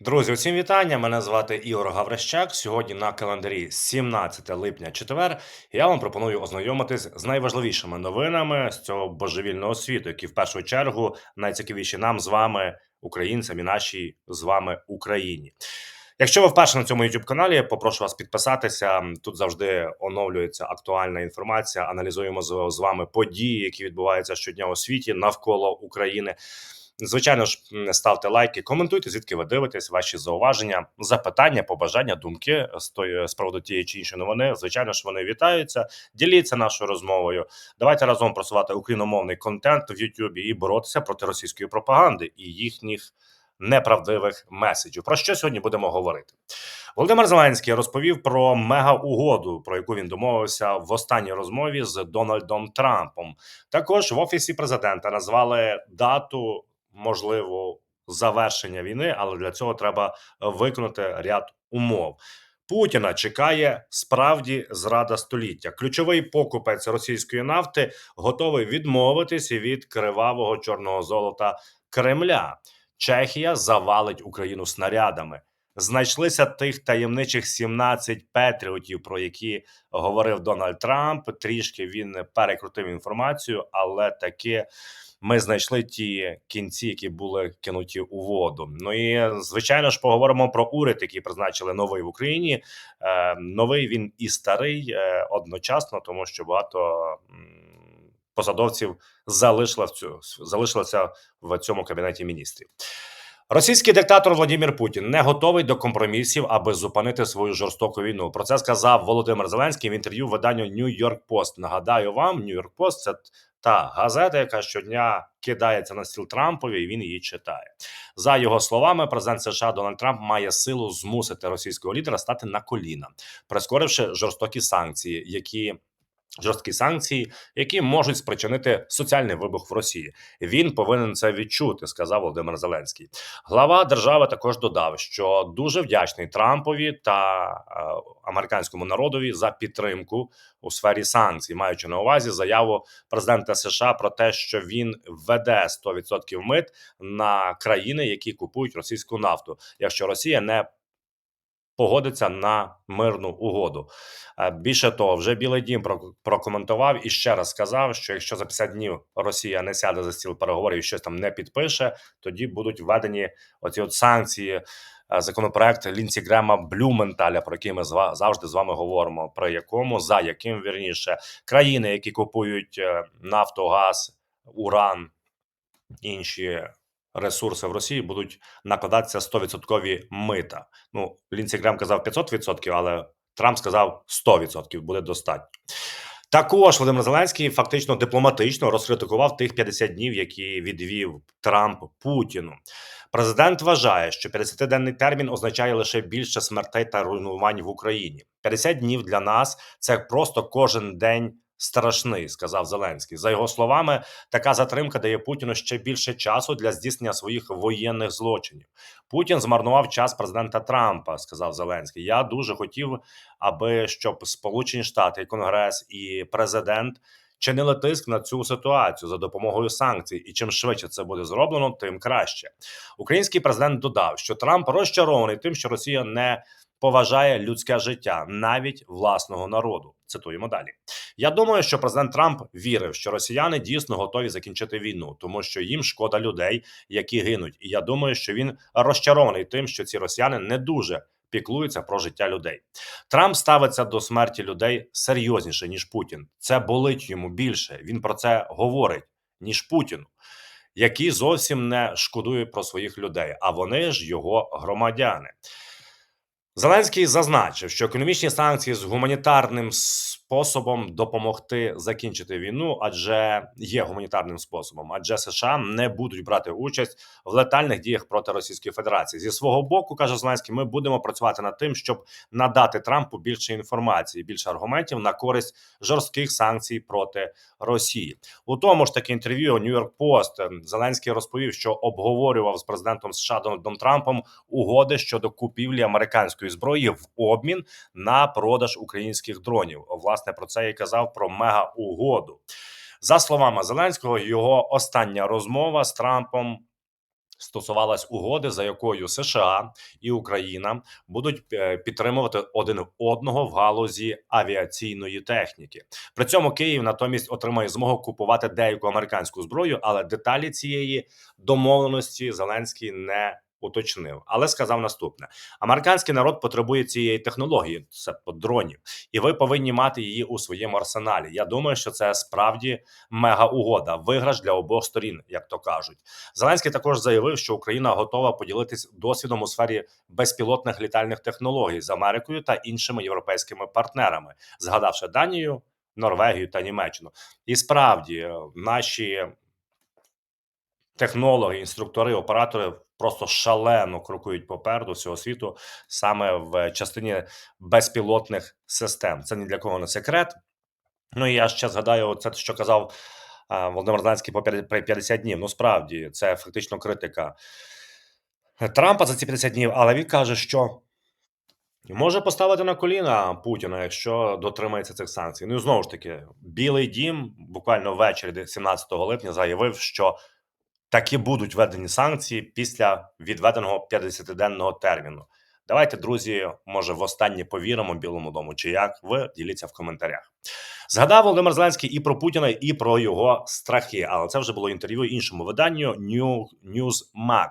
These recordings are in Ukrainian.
Друзі, усім вітання! Мене звати Ігор Гаврищак. Сьогодні на календарі 17 липня четвер. Я вам пропоную ознайомитись з найважливішими новинами з цього божевільного світу, які в першу чергу найцікавіші нам з вами, українцям і нашій з вами Україні. Якщо ви вперше на цьому youtube каналі, попрошу вас підписатися. Тут завжди оновлюється актуальна інформація. Аналізуємо з, вами події, які відбуваються щодня у світі навколо України. Звичайно ж, ставте лайки, коментуйте, звідки ви дивитесь, ваші зауваження, запитання, побажання, думки з тої з приводу тієї чи іншої новини. Звичайно ж, вони вітаються. Діліться нашою розмовою. Давайте разом просувати україномовний контент в Ютубі і боротися проти російської пропаганди і їхніх неправдивих меседжів. Про що сьогодні будемо говорити? Володимир Зеленський розповів про мега-угоду, про яку він домовився в останній розмові з Дональдом Трампом. Також в офісі президента назвали дату можливо завершення війни, але для цього треба виконати ряд умов. Путіна чекає справді зрада століття. Ключовий покупець російської нафти готовий відмовитися від кривавого чорного золота Кремля. Чехія завалить Україну снарядами. Знайшлися тих таємничих 17 петріотів, про які говорив Дональд Трамп. Трішки він перекрутив інформацію, але таки ми знайшли ті кінці, які були кинуті у воду. Ну і звичайно ж поговоримо про уряд, який призначили новий в Україні. Е, новий він і старий е, одночасно, тому що багато посадовців залишила в цю залишилося в цьому кабінеті міністрів. Російський диктатор Владимир Путін не готовий до компромісів, аби зупинити свою жорстоку війну. Про це сказав Володимир Зеленський в інтерв'ю виданню New York Post. Нагадаю вам, New York Post – це та газета, яка щодня кидається на стіл Трампові, і він її читає. За його словами, президент США Дональд Трамп має силу змусити російського лідера стати на коліна, прискоривши жорстокі санкції, які жорсткі санкції, які можуть спричинити соціальний вибух в Росії. Він повинен це відчути, сказав Володимир Зеленський. Глава держави також додав, що дуже вдячний Трампові та е, американському народові за підтримку у сфері санкцій, маючи на увазі заяву президента США про те, що він введе 100% мит на країни, які купують російську нафту, якщо Росія не погодиться на мирну угоду. Е, Більше того, вже Білий Дім прокоментував і ще раз сказав, що якщо за 50 днів Росія не сяде за стіл переговорів і щось там не підпише, тоді будуть введені оці от санкції. е, Законопроект Лінці Грема Блюменталя, про який ми завжди з вами говоримо, про якому за яким вірніше країни, які купують е, нафту, газ, уран, інші ресурси в Росії будуть накладатися 100% мита. Ну, Грем казав 500%, але Трамп сказав 100% буде достатньо. Також Володимир Зеленський фактично дипломатично розкритикував тих 50 днів, які відвів Трамп Путіну. Президент вважає, що 50-денний термін означає лише більше смертей та руйнувань в Україні. 50 днів для нас це просто кожен день страшний, сказав Зеленський. За його словами, така затримка дає Путіну ще більше часу для здійснення своїх воєнних злочинів. Путін змарнував час президента Трампа, сказав Зеленський. Я дуже хотів, аби щоб Сполучені Штати, і Конгрес і президент чинили тиск на цю ситуацію за допомогою санкцій. І чим швидше це буде зроблено, тим краще. Український президент додав, що Трамп розчарований тим, що Росія не поважає людське життя, навіть власного народу. Цитуємо далі. Я думаю, що президент Трамп вірив, що росіяни дійсно готові закінчити війну, тому що їм шкода людей, які гинуть. І я думаю, що він розчарований тим, що ці росіяни не дуже піклуються про життя людей. Трамп ставиться до смерті людей серйозніше ніж Путін. Це болить йому більше. Він про це говорить ніж Путіну, який зовсім не шкодує про своїх людей, а вони ж його громадяни. Зеленський зазначив, що економічні санкції з гуманітарним способом допомогти закінчити війну, адже є гуманітарним способом, адже США не будуть брати участь в летальних діях проти Російської Федерації. Зі свого боку каже Зеленський, ми будемо працювати над тим, щоб надати Трампу більше інформації, більше аргументів на користь жорстких санкцій проти Росії. У тому ж таки інтерв'ю York Post Зеленський розповів, що обговорював з президентом США Дональдом Трампом угоди щодо купівлі американської зброї в обмін на продаж українських дронів. Власне про це й казав про мега угоду. За словами Зеленського, його остання розмова з Трампом стосувалась угоди, за якою США і Україна будуть е, підтримувати один одного в галузі авіаційної техніки. При цьому Київ натомість отримає змогу купувати деяку американську зброю, але деталі цієї домовленості Зеленський не уточнив, але сказав наступне: американський народ потребує цієї технології, це дронів, і ви повинні мати її у своєму арсеналі. Я думаю, що це справді мега угода, виграш для обох сторін, як то кажуть. Зеленський також заявив, що Україна готова поділитись досвідом у сфері безпілотних літальних технологій з Америкою та іншими європейськими партнерами, згадавши Данію, Норвегію та Німеччину. І справді наші технологи, інструктори, оператори просто шалено крокують попереду всього світу саме в частині безпілотних систем. Це ні для кого не секрет. Ну і я ще згадаю це, що казав Володимир Зеленський по 50 днів. Ну справді це фактично критика Трампа за ці 50 днів, але він каже, що може поставити на коліна Путіна, якщо дотримається цих санкцій. Ну і знову ж таки, Білий Дім буквально ввечері 17 липня заявив, що таки будуть введені санкції після відведеного 50-денного терміну. Давайте, друзі, може, востаннє повіримо Білому дому чи як ви діліться в коментарях. Згадав Володимир Зеленський і про Путіна, і про його страхи. Але це вже було інтерв'ю іншому виданню New Newsmax.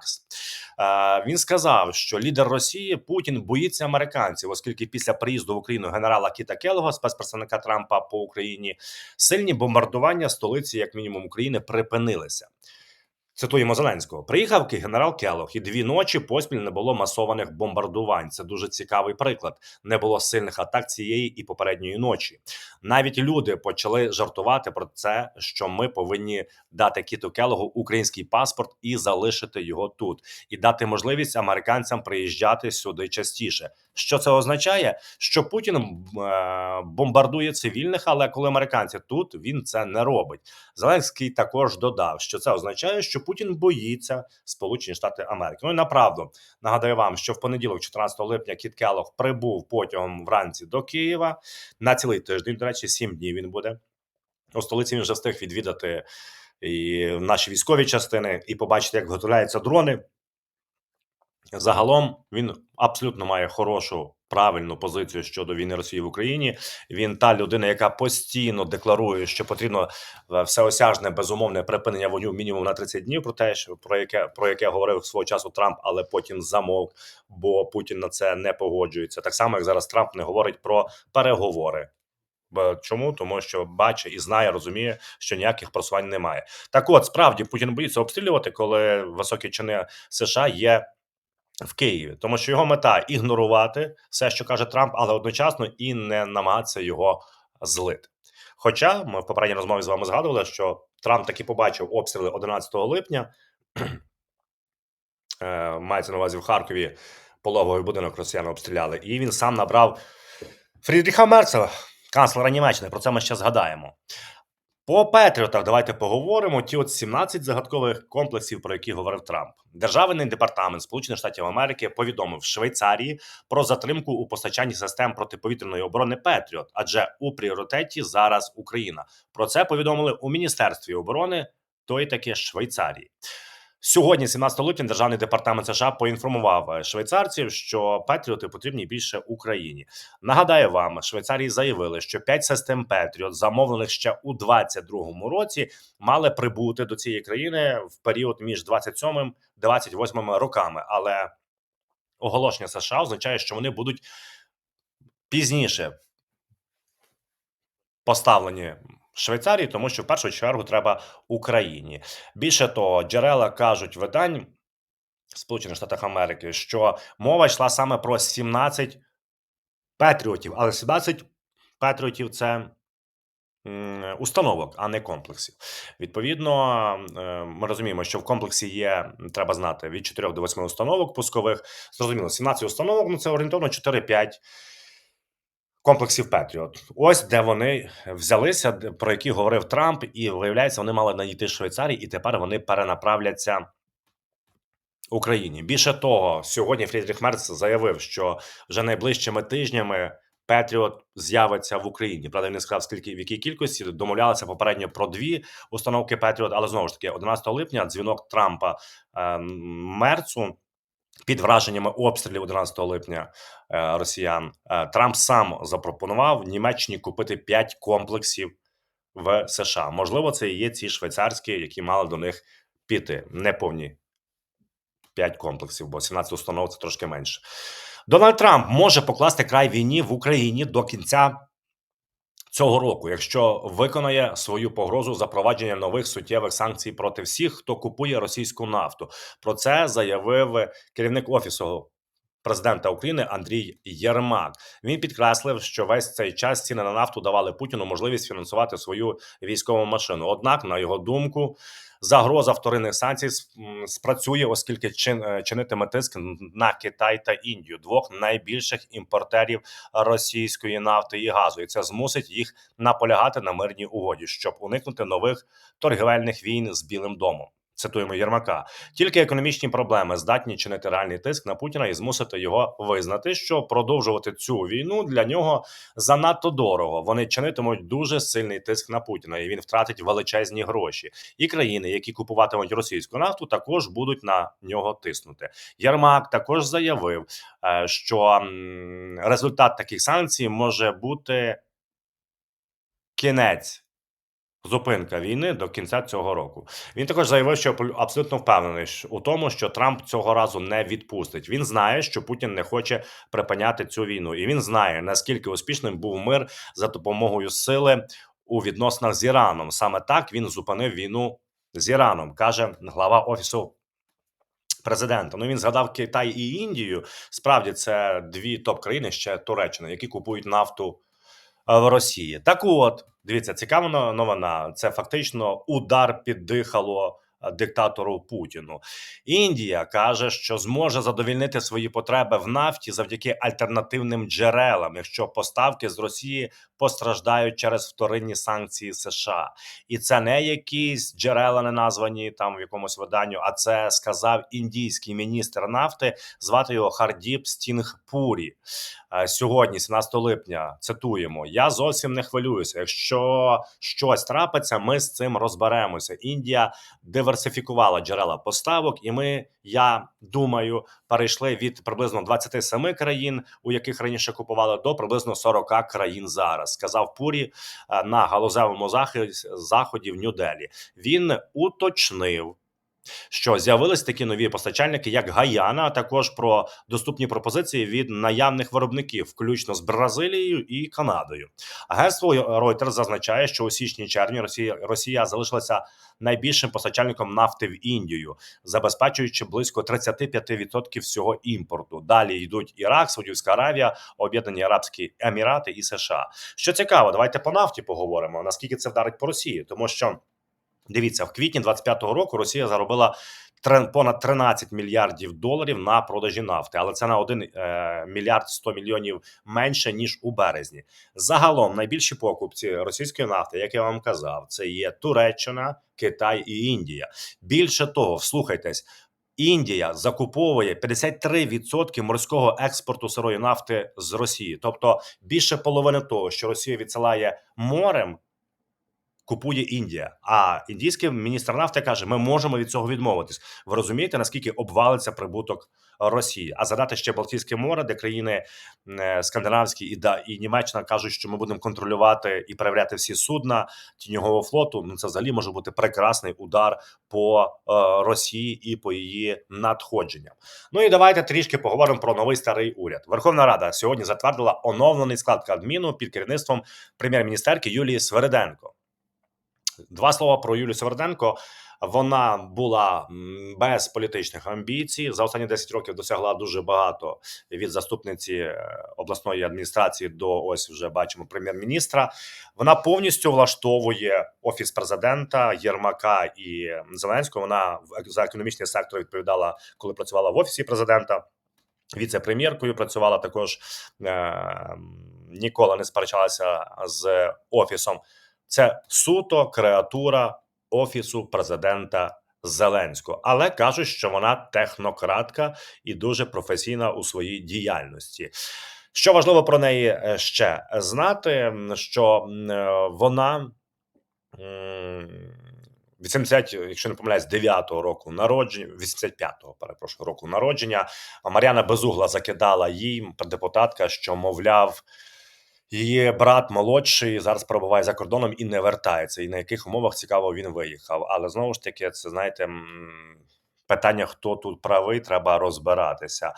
Е, Він сказав, що лідер Росії Путін боїться американців, оскільки після приїзду в Україну генерала Кіта Келого, спецпредставника Трампа по Україні, сильні бомбардування столиці, як мінімум України, припинилися. Цитуємо Зеленського: приїхав генерал Келох, і дві ночі поспіль не було масованих бомбардувань. Це дуже цікавий приклад. Не було сильних атак цієї і попередньої ночі. Навіть люди почали жартувати про це, що ми повинні дати Кіту Келогу український паспорт і залишити його тут, і дати можливість американцям приїжджати сюди частіше. Що це означає? Що Путін е, бомбардує цивільних, але коли американці тут він це не робить. Зеленський також додав, що це означає, що Путін боїться Сполучені Штати Америки. Ну і направду нагадаю вам, що в понеділок, 14 липня, Кіт Келлог прибув потягом вранці до Києва на цілий тиждень. До речі, сім днів він буде у столиці. Він вже встиг відвідати і наші військові частини і побачити, як виготовляються дрони. Загалом він абсолютно має хорошу правильну позицію щодо війни Росії в Україні. Він та людина, яка постійно декларує, що потрібно е, всеосяжне безумовне припинення вогню мінімум на 30 днів. Про те, що про яке про яке говорив свого часу Трамп, але потім замовк, бо Путін на це не погоджується. Так само, як зараз Трамп не говорить про переговори. Чому тому, що бачить і знає, розуміє, що ніяких просувань немає. Так, от справді Путін боїться обстрілювати, коли високі чини США є в Києві, тому що його мета ігнорувати все, що каже Трамп, але одночасно і не намагатися його злити. Хоча ми в попередній розмові з вами згадували, що Трамп таки побачив обстріли 11 липня, е, мається на увазі в Харкові пологовий будинок росіяни обстріляли, і він сам набрав Фрідріха Мерцела, канцлера Німеччини. Про це ми ще згадаємо. По Петріотах давайте поговоримо. Ті от 17 загадкових комплексів, про які говорив Трамп. Державний департамент Сполучених Штатів Америки повідомив Швейцарії про затримку у постачанні систем протиповітряної оборони Петріот, адже у пріоритеті зараз Україна. Про це повідомили у міністерстві оборони той таки Швейцарії. Сьогодні, 17 липня, державний департамент США поінформував е, швейцарців, що Петріоти потрібні більше Україні. Нагадаю вам, Швейцарії заявили, що 5 систем Петріот, замовлених ще у 2022 році, мали прибути до цієї країни в період між 27 28 роками. Але оголошення США означає, що вони будуть пізніше поставлені Швейцарії, тому що в першу чергу треба Україні. Більше того, джерела кажуть видань Сполучених Штатів Америки, що мова йшла саме про 17 патріотів, але 17 патріотів це. Установок, а не комплексів. Відповідно, е, ми розуміємо, що в комплексі є, треба знати, від 4 до 8 установок пускових. Зрозуміло, 17 установок ну це орієнтовно 4-5 комплексів Петріот. Ось де вони взялися, про які говорив Трамп, і виявляється, вони мали надійти Швейцарії, і тепер вони перенаправляться. Україні більше того, сьогодні Фрідріх Мерц заявив, що вже найближчими тижнями Петріот з'явиться в Україні. Правда, він не сказав, скільки в якій кількості домовлялися попередньо про дві установки Петріот, але знову ж таки, 11 липня дзвінок Трампа е, Мерцу. Під враженнями обстрілів 11 липня е, росіян е, Трамп сам запропонував Німеччині купити 5 комплексів в США. Можливо, це і є ці швейцарські, які мали до них піти. Неповні 5 комплексів, бо 17 установ це трошки менше. Дональд Трамп може покласти край війні в Україні до кінця цього року, якщо виконає свою погрозу запровадження нових суттєвих санкцій проти всіх, хто купує російську нафту. Про це заявив керівник офісу. Президента України Андрій Єрмак він підкреслив, що весь цей час ціни на нафту давали Путіну можливість фінансувати свою військову машину. Однак, на його думку, загроза вторинних санкцій спрацює, оскільки чин, е, чинитиме тиск на Китай та Індію, двох найбільших імпортерів російської нафти і газу, і це змусить їх наполягати на мирній угоді, щоб уникнути нових торгівельних війн з Білим домом. Цитуємо Єрмака, тільки економічні проблеми здатні чинити реальний тиск на Путіна і змусити його визнати, що продовжувати цю війну для нього занадто дорого. Вони чинитимуть дуже сильний тиск на Путіна, і він втратить величезні гроші. І країни, які купуватимуть російську нафту, також будуть на нього тиснути. Єрмак також заявив, е, що результат таких санкцій може бути кінець. Зупинка війни до кінця цього року. Він також заявив, що абсолютно впевнений у тому, що Трамп цього разу не відпустить. Він знає, що Путін не хоче припиняти цю війну, і він знає наскільки успішним був мир за допомогою сили у відносинах з Іраном. Саме так він зупинив війну з Іраном, каже глава офісу. Президента, ну він згадав Китай і Індію. Справді це дві топ країни ще Туреччина, які купують нафту в Росії. Так, от дивіться, цікава новина. Це фактично удар піддихало диктатору Путіну. Індія каже, що зможе задовільнити свої потреби в нафті завдяки альтернативним джерелам, якщо поставки з Росії постраждають через вторинні санкції США, і це не якісь джерела, не названі там в якомусь виданню, а це сказав індійський міністр нафти. Звати його Хардіп Стінгпурі. Е, сьогодні, 17 липня, цитуємо: я зовсім не хвилююся. Якщо щось трапиться, ми з цим розберемося. Індія диверсифікувала джерела поставок, і ми, я думаю, перейшли від приблизно 27 країн, у яких раніше купували, до приблизно 40 країн зараз. Сказав Пурі е, на галузевому заході в Нью-Делі. Він уточнив що з'явились такі нові постачальники, як Гаяна, а також про доступні пропозиції від наявних виробників, включно з Бразилією і Канадою. Агентство Reuters зазначає, що у січні червні Росія Росія залишилася найбільшим постачальником нафти в Індію, забезпечуючи близько 35% всього імпорту. Далі йдуть Ірак, Саудівська Аравія, Об'єднані Арабські Емірати і США. Що цікаво, давайте по нафті поговоримо. Наскільки це вдарить по Росії, тому що. Дивіться, в квітні 25-го року Росія заробила понад 13 мільярдів доларів на продажі нафти, але це на 1 е, мільярд 100 мільйонів менше ніж у березні. Загалом найбільші покупці російської нафти, як я вам казав, це є Туреччина, Китай і Індія. Більше того, слухайтесь. Індія закуповує 53% морського експорту сирої нафти з Росії, тобто більше половини того, що Росія відсилає морем, купує Індія. А індійський міністр нафти каже: ми можемо від цього відмовитись. Ви розумієте, наскільки обвалиться прибуток Росії? А задати ще Балтійське море, де країни е, скандинавські і да і Німеччина кажуть, що ми будемо контролювати і перевіряти всі судна тіньового флоту. Ну це взагалі може бути прекрасний удар по е, Росії і по її надходженням. Ну і давайте трішки поговоримо про новий старий уряд. Верховна Рада сьогодні затвердила оновлений склад Кабміну під керівництвом прем'єр-міністерки Юлії Свериденко. Два слова про Юлію Северденко. Вона була без політичних амбіцій. За останні 10 років досягла дуже багато від заступниці е, обласної адміністрації до ось вже бачимо прем'єр-міністра. Вона повністю влаштовує офіс президента Єрмака і Зеленського. Вона за економічний сектор відповідала, коли працювала в офісі президента. Віце-прем'єркою працювала також е, ніколи не сперечалася з офісом. Це суто креатура офісу президента Зеленського, але кажуть, що вона технократка і дуже професійна у своїй діяльності. Що важливо про неї е, ще знати, що е, вона м, 80, якщо не помиляюсь, 9-го року народження, 85-го, перепрошую, року народження. Мар'яна Безугла закидала їй депутатка, що мовляв. Її брат молодший зараз перебуває за кордоном і не вертається. І на яких умовах цікаво він виїхав. Але знову ж таки, це знаєте. Питання, хто тут правий, треба розбиратися.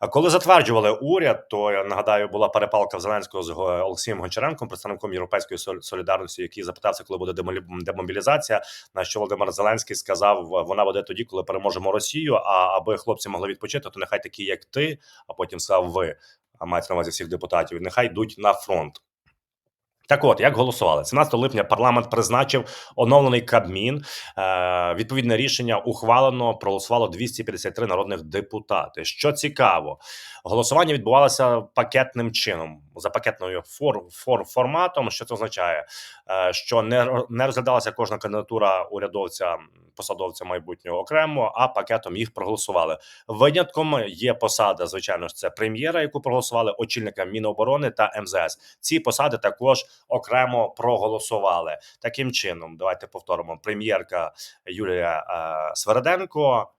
А коли затверджували уряд, то я нагадаю, була перепалка в Зеленського з Олексієм Гончаренком, представником Європейської солідарності, який запитався, коли буде демобілізація. На що Володимир Зеленський сказав: вона буде тоді, коли переможемо Росію. А аби хлопці могли відпочити, то нехай такі, як ти, а потім сказав ви, а мається на увазі всіх депутатів, нехай йдуть на фронт. Так от, як голосували? 17 липня парламент призначив оновлений Кабмін. Е, відповідне рішення ухвалено, проголосувало 253 народних депутати. Що цікаво, голосування відбувалося пакетним чином за пакетною фор, фор, форматом. Що це означає? Е, що не, не розглядалася кожна кандидатура урядовця, посадовця майбутнього окремо, а пакетом їх проголосували. Винятком є посада, звичайно ж, це прем'єра, яку проголосували, очільника Міноборони та МЗС. Ці посади також окремо проголосували. Таким чином, давайте повторимо: прем'єрка Юлія е, Свереденко,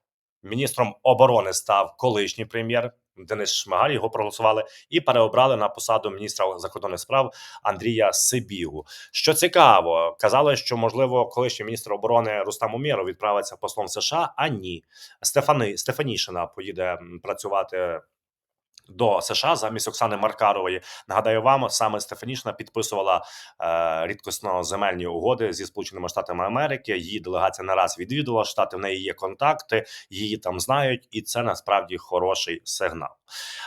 міністром оборони став колишній прем'єр. Денис Шмигаль його проголосували і переобрали на посаду міністра закордонних справ Андрія Сибігу. Що цікаво, казали, що можливо колишній міністр оборони Рустам Умєров відправиться послом США. А ні, Стефани Стефанішина поїде працювати до США замість Оксани Маркарової. Нагадаю вам, саме Стефанішна підписувала е, рідкосно земельні угоди зі Сполученими Штатами Америки. Її делегація не раз відвідувала штати. В неї є контакти, її там знають, і це насправді хороший сигнал.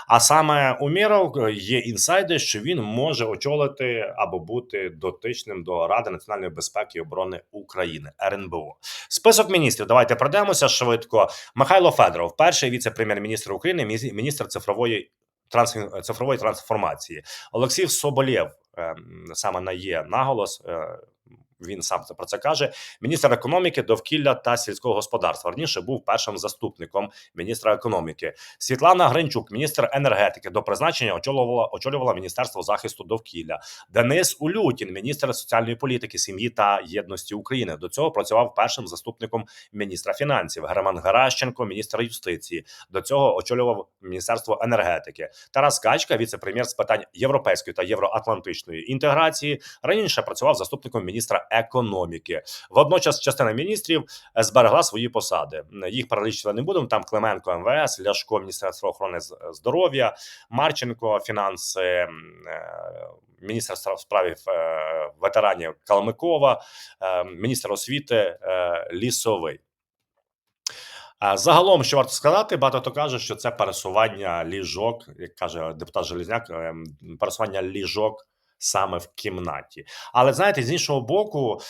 А саме у Міров е, є інсайди, що він може очолити або бути дотичним до Ради національної безпеки і оборони України РНБО. Список міністрів. Давайте пройдемося швидко. Михайло Федоров, перший віце-прем'єр-міністр України, мі- міністр цифрової трансфі- цифрової трансформації. Олексій Соболєв ем, саме на є наголос. Він сам про це каже. Міністр економіки, довкілля та сільського господарства. Раніше був першим заступником міністра економіки. Світлана Гринчук, міністр енергетики, до призначення очолювала очолювала міністерство захисту довкілля. Денис Улютін, міністр соціальної політики, сім'ї та єдності України. До цього працював першим заступником міністра фінансів. Герман Геращенко, міністр юстиції. До цього очолював міністерство енергетики. Тарас Качка, віце-прем'єр з питань європейської та євроатлантичної інтеграції. Раніше працював заступником міністра економіки. Водночас частина міністрів е, зберегла свої посади. Їх перелічувати не будемо. Там Клименко МВС, Ляшко, Міністерство охорони здоров'я, Марченко, фінанси, е, міністр справ- е, ветеранів Калмикова, міністр освіти Лісовий. Загалом, що варто сказати, багато хто каже, що це пересування ліжок, як каже депутат Железняк, ем, пересування ліжок саме в кімнаті. Але знаєте, з іншого боку,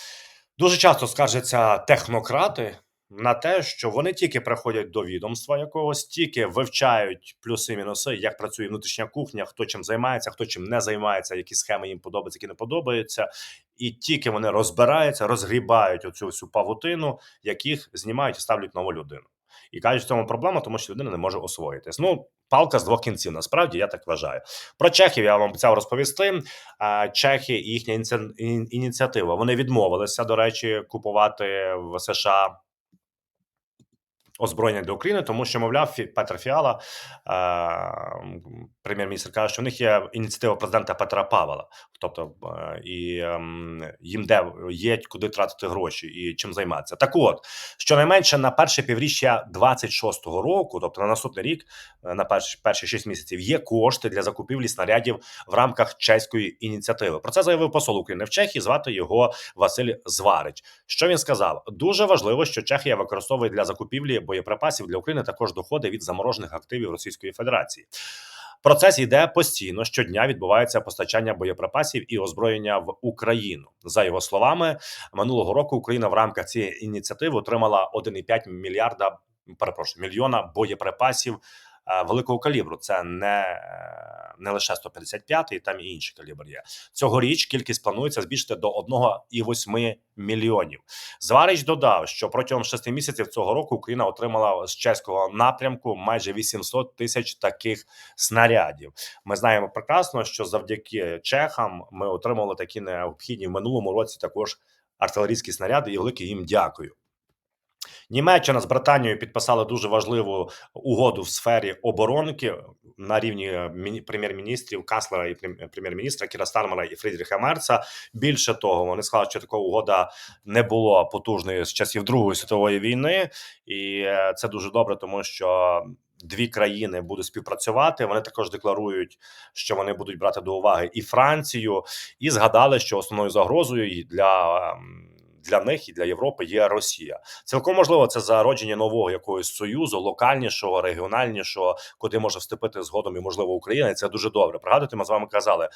дуже часто скаржаться технократи на те, що вони тільки приходять до відомства якогось, тільки вивчають плюси-мінуси, як працює внутрішня кухня, хто чим займається, хто чим не займається, які схеми їм подобаються, які не подобаються. І тільки вони розбираються, розгрібають оцю всю павутину, яких знімають і ставлять нову людину. І кажуть, в цьому проблема, тому що людина не може освоїтись. Ну, палка з двох кінців. Насправді я так вважаю. Про Чехів я вам обіцяв розповісти. Чехи і їхня ініці- ініціатива. Вони відмовилися, до речі, купувати в США. Озброєння для України, тому що, мовляв, Петр Фіала, е, прем'єр-міністр, каже, що в них є ініціатива президента Петра Павла. Тобто, е, і ем, їм де є куди тратити гроші і чим займатися. Так от, щонайменше на перше півріччя 26-го року, тобто на наступний рік, е, на перші, перші 6 місяців, є кошти для закупівлі снарядів в рамках чеської ініціативи. Про це заявив посол України в Чехії. Звати його Василь Зварич. Що він сказав? Дуже важливо, що Чехія використовує для закупівлі боєприпасів для України також доходи від заморожених активів Російської Федерації. Процес йде постійно. Щодня відбувається постачання боєприпасів і озброєння в Україну. За його словами, минулого року Україна в рамках цієї ініціативи отримала 1,5 мільярда. Перепрошую, мільйона боєприпасів великого калібру. Це не, не лише 155-й, там і інший калібр є. Цьогоріч кількість планується збільшити до 1,8 мільйонів. Зварич додав, що протягом шести місяців цього року Україна отримала з чеського напрямку майже 800 тисяч таких снарядів. Ми знаємо прекрасно, що завдяки чехам ми отримали такі необхідні в минулому році також артилерійські снаряди, і велике їм дякую. Німеччина з Британією підписали дуже важливу угоду в сфері оборонки на рівні е, прем'єр-міністрів Каслера і прем- прем'єр-міністра Кіра Стармера і Фрідріха Мерца. Більше того, вони сказали, що така угода не було потужною з часів Другої світової війни, і е, це дуже добре, тому що. Дві країни будуть співпрацювати. Вони також декларують, що вони будуть брати до уваги і Францію, і згадали, що основною загрозою для, ем, для них і для Європи є Росія. Цілком можливо, це зародження нового якогось союзу, локальнішого, регіональнішого, куди може вступити згодом і можливо Україна. І це дуже добре. Пригадуйте, ми з вами казали,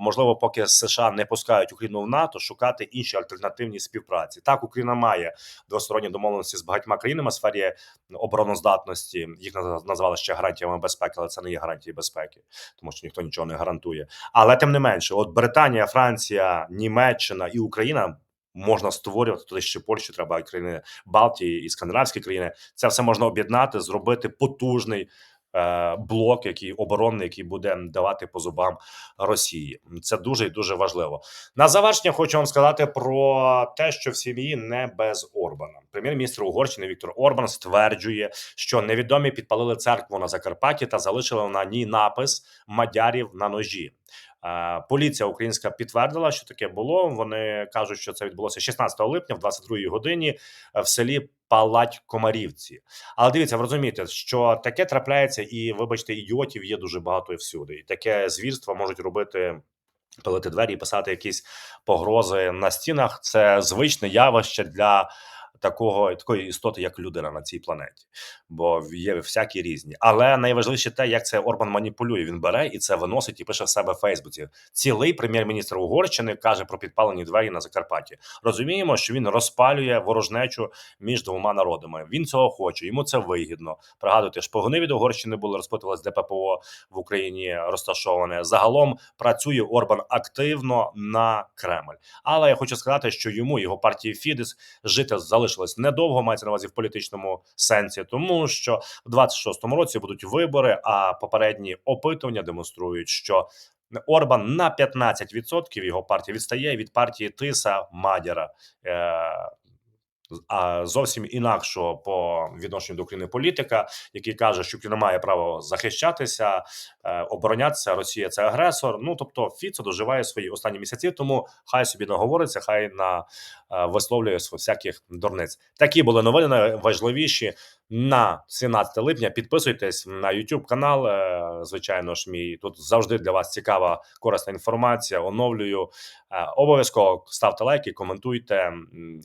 можливо, поки США не пускають Україну в НАТО, шукати інші альтернативні співпраці. Так, Україна має двосторонні домовленості з багатьма країнами в сфері обороноздатності. Їх наз- назвали ще гарантіями безпеки, але це не є гарантії безпеки, тому що ніхто нічого не гарантує. Але тим не менше, от Британія, Франція, Німеччина і Україна. Можна створювати туди ще Польщу, треба країни Балтії і скандинавські країни. Це все можна об'єднати, зробити потужний е, блок, який оборонний, який буде давати по зубам Росії. Це дуже і дуже важливо. На завершення хочу вам сказати про те, що в сім'ї не без Орбана. Прем'єр-міністр Угорщини Віктор Орбан стверджує, що невідомі підпалили церкву на Закарпатті та залишили на ній напис Мадярів на ножі. Поліція українська підтвердила, що таке було. Вони кажуть, що це відбулося 16 липня, в 22-й годині е, в селі Палать Комарівці. Але дивіться, ви розумієте, що таке трапляється, і вибачте, ідіотів є дуже багато і всюди. І таке звірство можуть робити. Пилити двері і писати якісь погрози на стінах. Це звичне явище для такого такої істоти, як людина на цій планеті, бо є всякі різні. Але найважливіше те, як це Орбан маніпулює. Він бере і це виносить і пише в себе в Фейсбуці. Цілий прем'єр-міністр Угорщини каже про підпалені двері на Закарпатті. Розуміємо, що він розпалює ворожнечу між двома народами. Він цього хоче, йому це вигідно. Пригадуйте, шпигуни від Угорщини були розпитувалися, де ППО в Україні розташоване. Загалом працює Орбан активно на Кремль. Але я хочу сказати, що йому його партії Фідес жити залишилось недовго, мається на увазі в політичному сенсі, тому що в 26-му році будуть вибори. А попередні опитування демонструють, що Орбан на 15% його партія відстає від партії Тиса Мадяра. А зовсім інакшого по відношенню до України політика, який каже, що Україна має право захищатися, е, оборонятися. Росія це агресор. Ну тобто, Фіцо доживає свої останні місяці, тому хай собі наговориться, хай на е, висловлює всяких дурниць. Такі були новини найважливіші на 17 липня. Підписуйтесь на YouTube канал. е, Звичайно ж, мій тут завжди для вас цікава корисна інформація. Оновлюю. Е, Обов'язково ставте лайки, коментуйте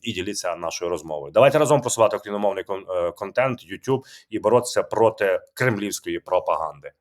і діліться нашою розмовою. Давайте разом просувати україномовний е, контент, YouTube і боротися проти кремлівської пропаганди.